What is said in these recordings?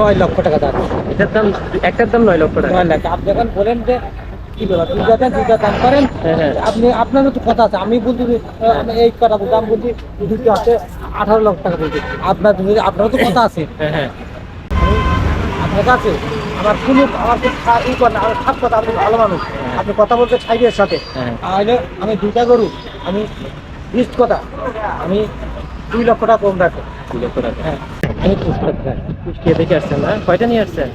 নয় লক্ষ টাকা দাম। এটার দাম একটার দাম নয় লক্ষ টাকা। নয় লাখ। আপনি যখন বলেন যে কি ব্যাপার? দেন দাম করেন। হ্যাঁ, হ্যাঁ। আপনি আপনারও তো কথা আছে। আমি বলছি এই কথা বলছি দুটো আছে আঠারো লক্ষ টাকা বলছি। আপনার আপনারও তো কথা আছে। হ্যাঁ হ্যাঁ। আপনার কাছে আমার কোনো আমার ই করে না, সব কথা আপনি ভালো মানুষ। আপনি কথা বলতে সাইডের সাথে। তাহলে আমি দুইটা গরু আমি বিশ কথা আমি দুই লক্ষ টাকা কম রাখব। দুই লক্ষ টাকা। হ্যাঁ। কুষ্টিয়া থেকে আসছেন না? কয়টা নিয়ে আসছেন?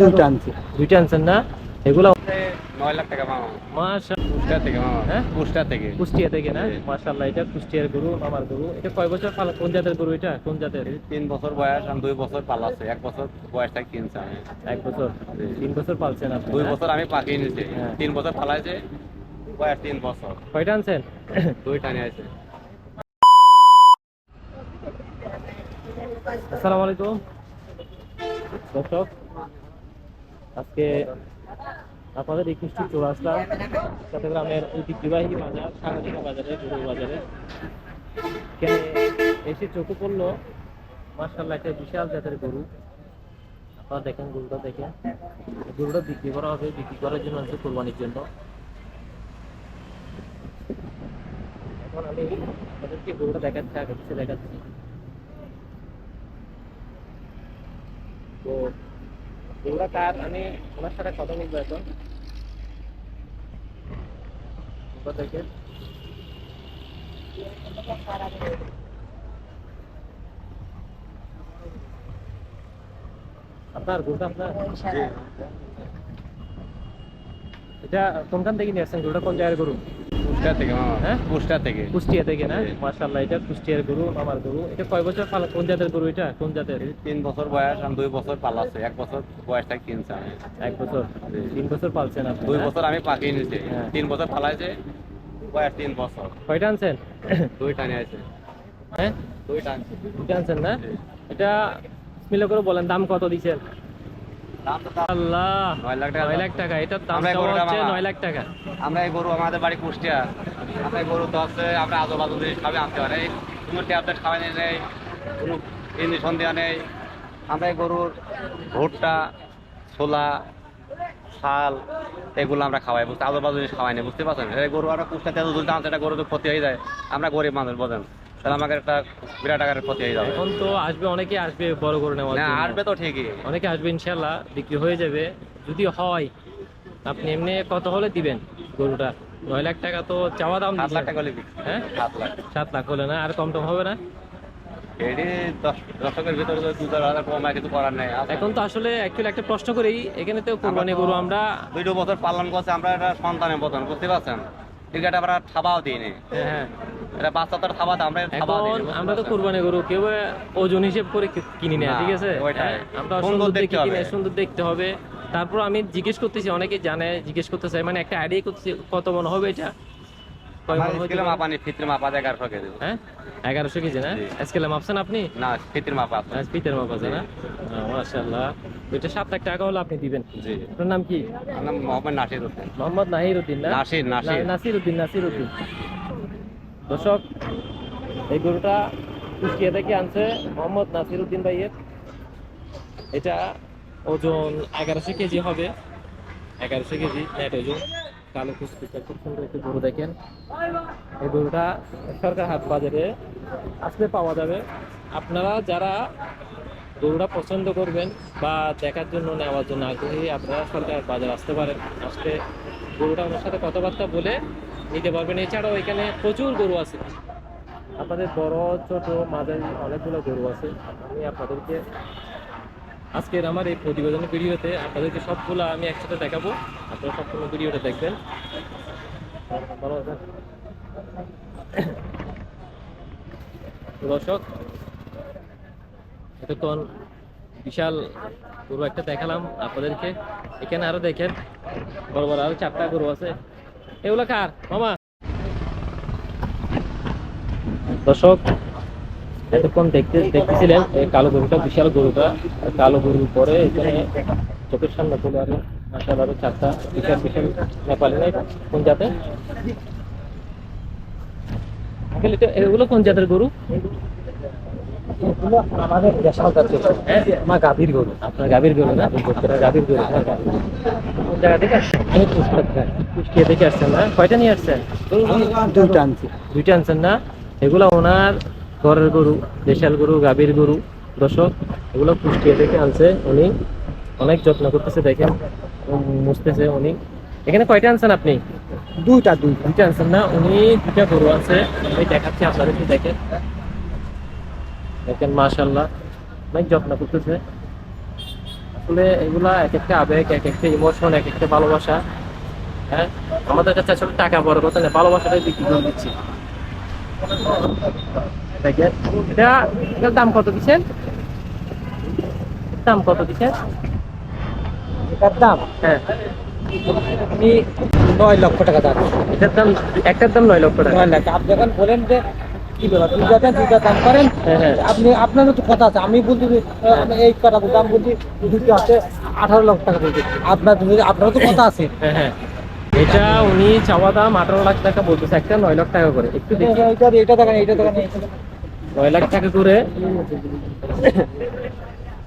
দুইটা আনছি। দুইটা আনছেন না? এগুলো নয় লাখ টাকা মামা। মাশা কুষ্টা থেকে মামা। হ্যাঁ? কুষ্টা থেকে। কুষ্টিয়া থেকে না? মাশাআল্লাহ এটা কুষ্টিয়ার গরু মামার গরু। এটা কয় বছর পালা কোন জাতের গরু এটা? কোন জাতের? তিন বছর বয়স আমি দুই বছর পালাচ্ছে এক বছর বয়স থেকে কিনছে আমি। এক বছর। তিন বছর পালছেন আপনি দুই বছর আমি পাকিয়ে নিয়েছি। হ্যাঁ। তিন বছর পালাইছে। বয়স তিন বছর। কয়টা আনছেন? দুই টানে আছে আসসালামু আলাইকুম। দর্শক, আজকে আপনাদের এই কুষ্টি আসলাম চট্টগ্রামের ঐতিহ্যবাহী বাজার সাংবাদিক বাজারে গরু বাজারে। এসে চোখে পড়ল মার্শাল্লাহ একটা বিশাল জাতের গরু। আপনারা দেখেন গরুটা দেখেন। গরুটা বিক্রি করা হবে, বিক্রি করার জন্য আছে কোরবানির জন্য। এখন আমি আপনাদেরকে গরুটা দেখাচ্ছি, আগে দেখাচ্ছি। তো ওরা কার আমি ওনার সাথে কথা বলব এখন। থেকে? আপনার গরুটা আপনার এটা কোনখান থেকে নিয়ে আসছেন? গরুটা কোন জায়গার গরু কুষ্টা থেকে মামা। হ্যাঁ? কুষ্টা থেকে। কুষ্টিয়া থেকে না? মাশাআল্লাহ এটা কুষ্টিয়ার গরু আমার গরু। এটা কয় বছর পালা কোন জাতের গরু এটা? কোন জাতের? তিন বছর বয়স আমি দুই বছর পালাচ্ছে। এক বছর বয়স থেকে কিনছে আমি। এক বছর। তিন বছর পালছেন আপনি দুই বছর আমি পাকিয়ে নিয়েছি হ্যাঁ। তিন বছর পালাইছে বয়স তিন বছর। কয়টা আনছেন? দুই টানে আছে হ্যাঁ? দুই টানছে দুটো আনছেন না? এটা মিলে করে বলেন দাম কত দাম। আল্লাহ নয় লাখ টাকা নয় দাম। লাখ টাকা এটার দাম আমরা এই চাওয়া গরুটা হচ্ছে নয় লাখ টাকা। আমরা এই গরু আমাদের বাড়ি কুষ্টিয়া। আমরা এই গরু তো হচ্ছে আমরা আজল আজল জিনিস খাবে আনতে পারে কোনো ট্যাবলেট খাওয়াই নেই কোনো ইঞ্জেকশন দেওয়া নেই। আমরা এই গরুর ভুট্টা ছোলা শাল এগুলো আমরা খাওয়াই। বুঝতে আজল জিনিস খাওয়াই না বুঝতে পারছেন? এই গরু আমরা দূর দাঁড়াচ্ছে একটা গরু তো ক্ষতি হয়ে যায়। আমরা গরিব মানুষ বোঝেন। তাহলে আমাকে একটা বিরাট আকারের ক্ষতি হয়ে যাবে। এখন তো আসবে অনেকে আসবে বড় করে নেওয়ার না আসবে তো ঠিকই। অনেকে আসবে ইনশাল্লাহ বিক্রি হয়ে যাবে। যদি হয় আপনি এমনি কত হলে দিবেন গরুটা? নয় লাখ টাকা তো চাওয়া দাম সাত লাখ টাকা হলে। হ্যাঁ? সাত লাখ। সাত লাখ হলে না আর কম টম হবে না? নেই। এখন তো আসলে একটা প্রশ্ন করেই এখানে তো কোরবানি গরু আমরা? দুইটো বছর পালন করছে আমরা এটা সন্তানের মতন বুঝতে পারছেন? আছে আমরা খাবাও দিইনি। হ্যাঁ হ্যাঁ। এটা বাচ্চা তো খাওয়া আমরা আমরা তো? কোরবানি গরু কেউ ওজন হিসেব করে কিনি না ঠিক আছে? হ্যাঁ, আমরা সুন্দর দেখতে হবে। সুন্দর দেখতে হবে। তারপর আমি জিজ্ঞেস করতেছি অনেকে জানে জিজ্ঞেস করতে চাই মানে একটা আইডিয়া করতেছি কত মন হবে এটা? এগারোশো কেজি। হ্যাঁ? না। মাপছেন আপনি? না ফিত্রে মাপা মাপ আছে না? মাশাল্লাহ ওইটা সাত লাখ টাকা হলে আপনি দিবেন। আপনার নাম কি? মোহাম্মদ নাসির হোসেন মোহাম্মদ নাহির উদ্দিন না? নাসির, নাসির। না- নাসির উদ্দিন নাসির উদ্দিন। দর্শক, এই গরুটা কুষ্টিয়া থেকে আনছে মোহাম্মদ নাসির উদ্দিন ভাইয়ের। এটা ওজন এগারোশো কেজি হবে। এগারোশো কেজি নেট ওজন। কালো কুষ্টিটা খুব সুন্দর একটি গরু দেখেন। এই গরুটা সরকার হাট বাজারে আসলে পাওয়া যাবে। আপনারা যারা গরুটা পছন্দ করবেন বা দেখার জন্য নেওয়ার জন্য আগ্রহী, আপনারা সরকার বাজার আসতে পারেন। আসতে গরুটা ওনার সাথে কথাবার্তা বলে নিতে পারবেন। এছাড়াও এখানে প্রচুর গরু আছে। আপনাদের বড়, ছোট, মাঝারি অনেকগুলো গরু আছে। আমি আপনাদেরকে আজকের আমার এই প্রতিবেদনের ভিডিওতে আপনাদেরকে সবগুলো আমি একসাথে দেখাবো। আপনারা সবগুলো ভিডিওটা দেখবেন। দর্শক, এতক্ষণ বিশাল গরু একটা দেখালাম আপনাদেরকে। এখানে আরও দেখেন, বড় বড় আরও চারটা গরু আছে। এগুলো কার? মামা। দর্শক, এতক্ষণ দেখতে দেখতেছিলেন এই কালো গরুটা, বিশাল গরুটা। কালো গরুর পরে এখানে চোখের সামনে চলে আসে। মাসাল চারটা বিশাল বিশাল নেপালি নাই কোন জাতের? এগুলো কোন জাতের গরু? এগুলো আমাদের দেশাল? আমার গাভীর গরু। আপনার গাভীর গরু না? আপনার গাভীর গরু। গাভীর গরু। কোন জায়গা থেকে আসছেন? আমি কুষ্টিয়া কুষ্টিয়া থেকে আসছেন না? কয়টা নিয়ে আসছেন? দুইটা আনছি। দুইটা আনছেন না? এগুলো ওনার ঘরের গরু দেশাল গরু গাভীর গরু দর্শক এগুলো কুষ্টিয়া থেকে আনছে উনি। অনেক যত্ন করতেছে দেখেন। মুছতেছে উনি। এখানে কয়টা আনছেন আপনি? দুইটা দুইটা। দুইটা আনছেন না? উনি দুইটা গরু আছে আমি দেখাচ্ছি আপনাদেরকে দেখেন। দেখেন মাশাল্লাহ অনেক যত্ন করতেছে। আসলে এগুলা এক একটা আবেগ এক একটা ইমোশন এক একটা ভালোবাসা। হ্যাঁ? আমাদের কাছে আসলে টাকা বড় কথা না? ভালোবাসাটাই বিক্রি করে দিচ্ছি। দেখেন এটা এটার দাম কত দিচ্ছেন? দাম কত দিচ্ছেন? এটার দাম? হ্যাঁ। নয় লক্ষ টাকা দাম। এটার দাম একটার দাম নয় লক্ষ টাকা। নয় লাখ। আপনি যখন বলেন যে কি ব্যাপার? দুইটা দেন দুইটা দাম করেন। হ্যাঁ, হ্যাঁ। আপনি আপনারও তো কথা আছে। আমি বলছি যে, আহ, আমি এই কথা দাম বলছি দুটো আছে আঠারো লক্ষ টাকা বলছি আপনার আপনারও তো কথা আছে। হ্যাঁ এটা উনি চাওয়া দাম আঠারো লাখ টাকা বলতেছে একটা নয় লাখ টাকা করে। একটু দেখি। এটা দেখেন এইটা দেখেন। নয় লাখ টাকা করে।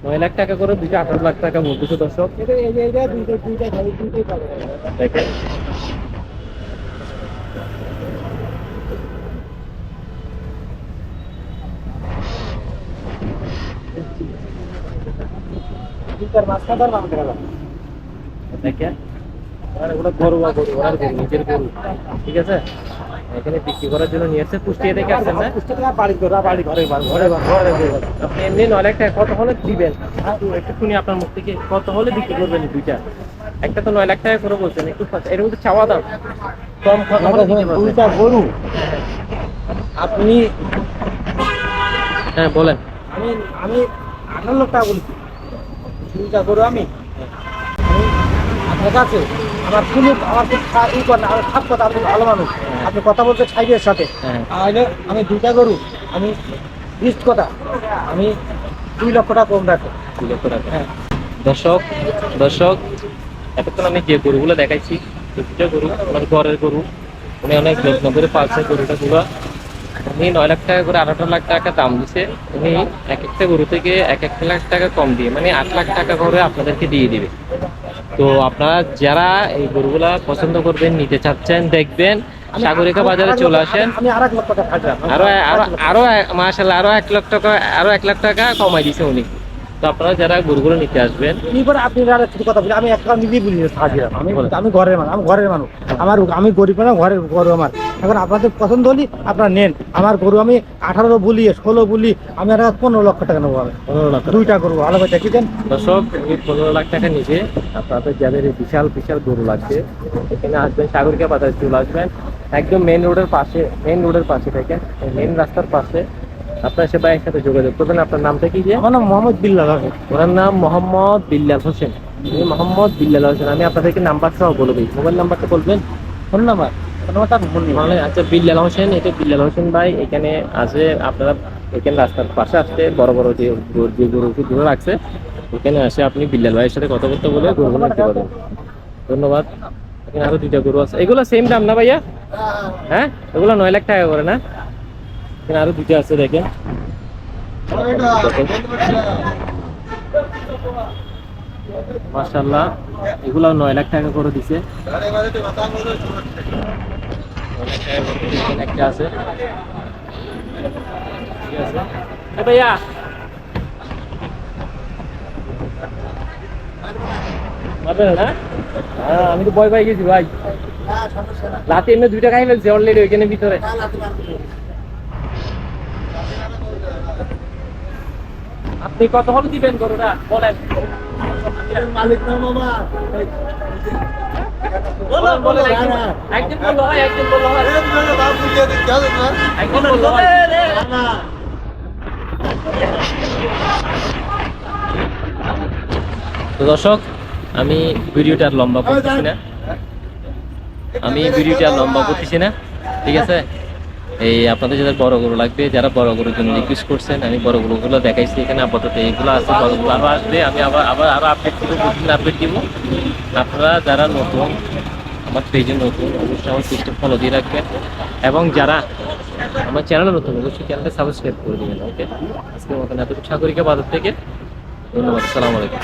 নয় লাখ টাকা করে দুইটা আঠারো লাখ টাকা বলতেছে দর্শক। এটা দেখেন দুইটার মাঝখানে আর বাম টাকা দাম। দেখেন ওনার এগুলো গরুয়া গরু ওনার গরু নিজের গরু ঠিক আছে? এখানে বিক্রি করার জন্য নিয়ে আসছে কুষ্টিয়া থেকে আসছেন না? কুষ্টি টাকা বাড়ি ঘর বাড়ি ঘরে ঘরে। ঘরে ঘরে ঘরে। আপনি এমনি নয় লাখ কত হলে দিবেন? একটু শুনি আপনার মুখ থেকে কত হলে বিক্রি করবেন দুইটা? একটা তো নয় লাখ টাকা করে বলছেন একটু এর মধ্যে চাওয়া দাম? কম? দুইটা গরু। আপনি হ্যাঁ বলেন। আমি আমি আঠারো টাকা বলছি। দুইটা গরু আমি? আপনার কাছে আমার কোনো আমার খুব ই করেন আমার খাপ কথা আপনি ভালো মানুষ। আপনি কথা বলতে ছাইবের সাথে। হ্যাঁ। আমি দুইটা গরু আমি লিস্ট কথা আমি দুই লক্ষ টাকা কম রাখো দুই লক্ষ টাকা। হ্যাঁ। দর্শক দর্শক এতক্ষণ আমি যে গরুগুলো দেখাইছি দুটো গরু আমার ঘরের গরু উনি অনেক যত্ন করে পালছে গরুটা গুলো উনি নয় লাখ টাকা করে আঠারো লাখ টাকা দাম দিছে। উনি এক একটা গরু থেকে এক এক লাখ টাকা কম দিয়ে মানে আট লাখ টাকা করে আপনাদেরকে দিয়ে দিবে। তো আপনারা যারা এই গরুগুলা পছন্দ করবেন নিতে চাচ্ছেন দেখবেন সাগরিকা বাজারে চলে আসেন। আরও আরও আরও মাসাল্লাহ আরও এক লাখ টাকা আরও এক লাখ টাকা কমাই দিছে উনি। তো আপনারা যারা গরুগুলো নিতে আসবেন এবার আপনি আর একটু কথা বলি আমি একটা নিজেই বলি থাকিলাম আমি। আমি ঘরের মানুষ আমি ঘরের মানুষ। আমার আমি গরিব না ঘরের গরু আমার। এখন আপনাদের পছন্দ হলি আপনারা নেন। আমার গরু আমি আঠারো বলি ষোলো বলি আমি আর পনেরো লক্ষ টাকা নেব আমি। পনেরো লাখ দুইটা গরু ভালো করে দেখি দেন। দর্শক এই পনেরো লাখ টাকা নিচে আপনাদের যাদের বিশাল বিশাল গরু লাগছে এখানে আসবেন সাগরিকা বাজারে চলে আসবেন। একদম মেন রোডের পাশে মেন রোডের পাশে থেকে মেন রাস্তার পাশে আপনার সে ভাইয়ের সাথে যোগাযোগ করবেন। আপনার নামটা কি যে? আমার নাম মোহাম্মদ বিল্লাল হোসেন। ওনার নাম মোহাম্মদ বিল্লাল হোসেন। মোহাম্মদ বিল্লাল হোসেন। আমি আপনাদেরকে নাম্বার সহ বলে মোবাইল নাম্বারটা বলবেন? Phone number? মানে আচ্ছা বিল্লাল হোসেন এটা বিল্লাল হোসেন ভাই। এখানে আছে আপনারা এখানে রাস্তার পাশে আসতে বড় বড় যে গরু- যে গরু ধরে রাখছে এখানে আসে আপনি বিল্লাল ভাইয়ের সাথে কথা বলতে বলে গরুগুলো নিতে পারবেন। ধন্যবাদ। এখানে আরও দুইটা গরু আছে। এগুলো সেম দাম না ভাইয়া? হ্যাঁ? এগুলো নয় লাখ টাকা করে না? এখানে আরও দুইটা আছে দেখেন। মার্শাল্লাহ এগুলো নয় লাখ টাকা করে দিছে? হ্যাঁ, আমি তো ভয় পাই গেছি ভাই। রাতে এমনি দুইটা খাই ফেলছি অলরেডি ওইখানে ভিতরে। আপনি কত হল দিবেন গরুটা? বলেন। মালিক না বাবা। বলেন, বলেন, একদিন- একদিন বলল হয় একদিন বলল হয়। একদিন বলল হয়। তো দর্শক আমি ভিডিওটা লম্বা করতেছি না। আমি ভিডিওটা লম্বা করতেছি না। ঠিক আছে? এই আপনাদের যাদের বড় গরু লাগবে, যারা বড় গরুর জন্য রিকোয়েস্ট করছেন, আমি বড় গরুগুলো দেখাইছি এখানে, আপাতত এইগুলো আছে, বড় গরু আরও আসবে, আমি আবার আবার আরও আপডেট দিব প্রতিদিন আপডেট দিব। আপনারা যারা নতুন, আমার পেজে নতুন, অবশ্যই আমার পেজটা ফলো দিয়ে রাখবেন। এবং যারা আমার চ্যানেলে নতুন, অবশ্যই চ্যানেলটা সাবস্ক্রাইব করে দিবেন ওকে আজকের মতন এতটুকু, সাগরিকা বাজার থেকে। ধন্যবাদ, আসসালামু আলাইকুম।